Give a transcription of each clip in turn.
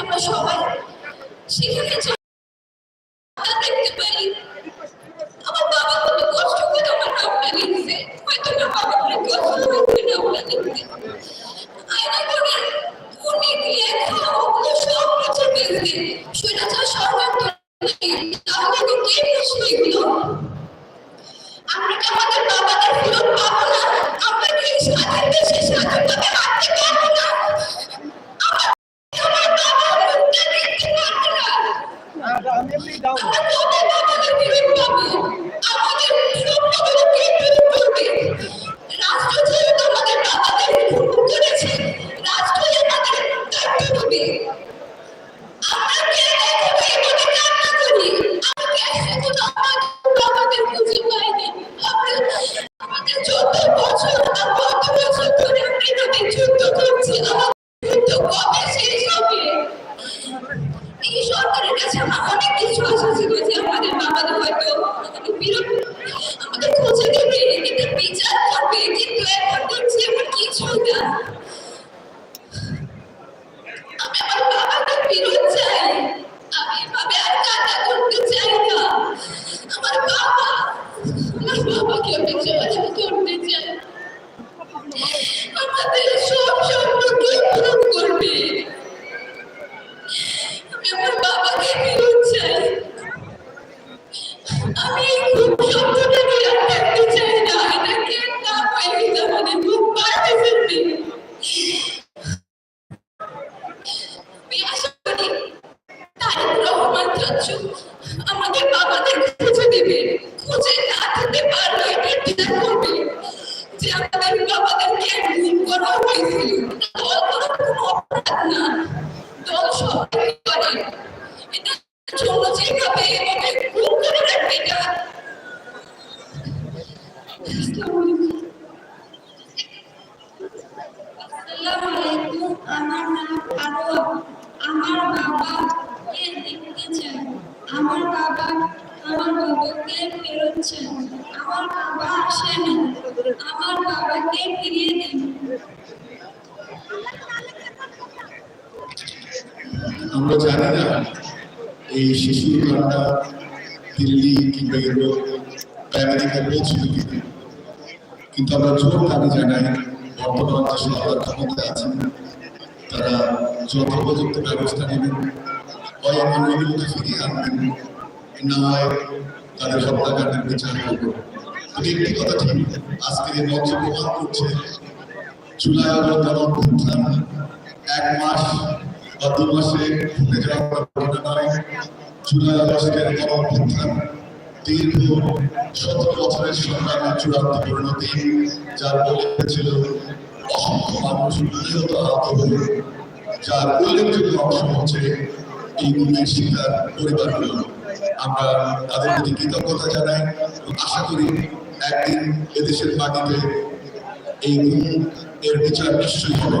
আমরা সবাই সেখানে be আমার নাম আরোয়া আমার বাবা কে দেখতে চাই আমার বাবা আমার বাবাকে ফেরত চাই আমার বাবা আসেনি আমার বাবাকে ফিরিয়ে দিন আমরা জানি না এই শিশুর কান্না দিল্লি কিংবা ইউরোপ আমেরিকা পৌঁছিল কিন্তু আমরা জোর দাবি জানাই বর্তমান যে সরকার ব্যবস্থা নেবেন হয় না হয় বিচার একটি কথা ঠিক আজকের এই করছে জুলাই আগস্ট অভ্যুত্থান এক মাস বা দু মাসে জুলাই আগস্টের গণঅভ্যুত্থান দীর্ঘ সতেরো বছরের সংগ্রামে চূড়ান্ত পরিণতি, যার বলেছিল অসংখ্য মানুষ নিহত আহত হয়ে, যার উল্লেখযোগ্য অংশ এই গুলির শিকার পরিবারগুলো। আমরা তাদের প্রতি কৃতজ্ঞতা জানাই আশা করি একদিন এদেশের মাটিতে এই গুম এর বিচার নিশ্চয়ই হবে।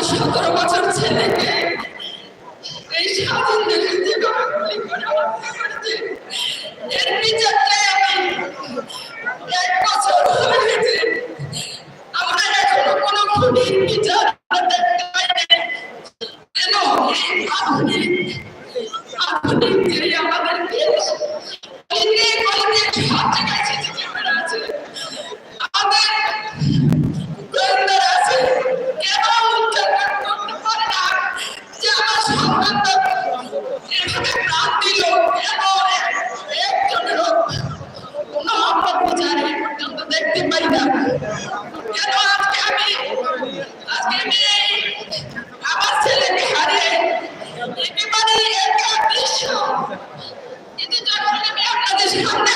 সতেরো বছর ছেলেকে এই স্বাধীন দেশে এর বিচার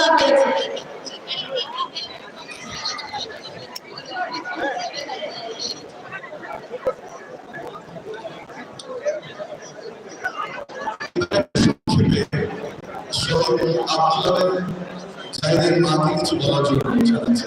আব্দুল্লাহ মাকে কিছু বলার জন্য জানাচ্ছি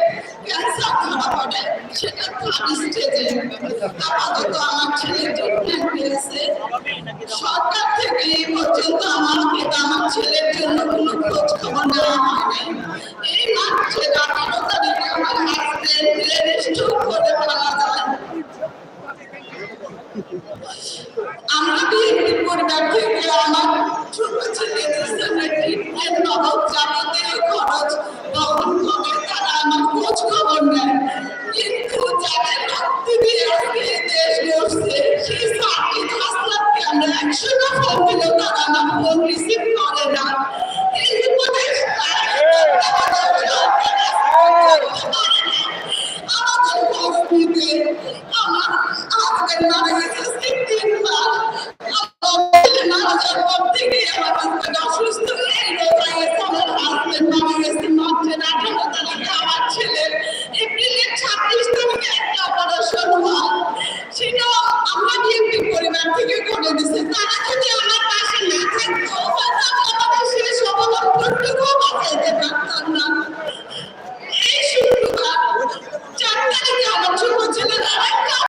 আপাতত আমার ছেলে ট্রিটমেন্ট পেয়েছে সরকার থেকে এই পর্যন্ত আমাকে আমার ছেলের জন্য কোনো খোঁজ খবর নেওয়া হয়নি এই মার্চের আঠারো তারিখে আমার হাজবেন্ড ব্রেন স্ট্রোক করে মারা যায় আমরা বিএনপি পরিবার থেকে আমার ছোট ছেলে খরচ। বহন সেটাও আমরা বিএনপি পরিবার থেকে করে দিছে তারা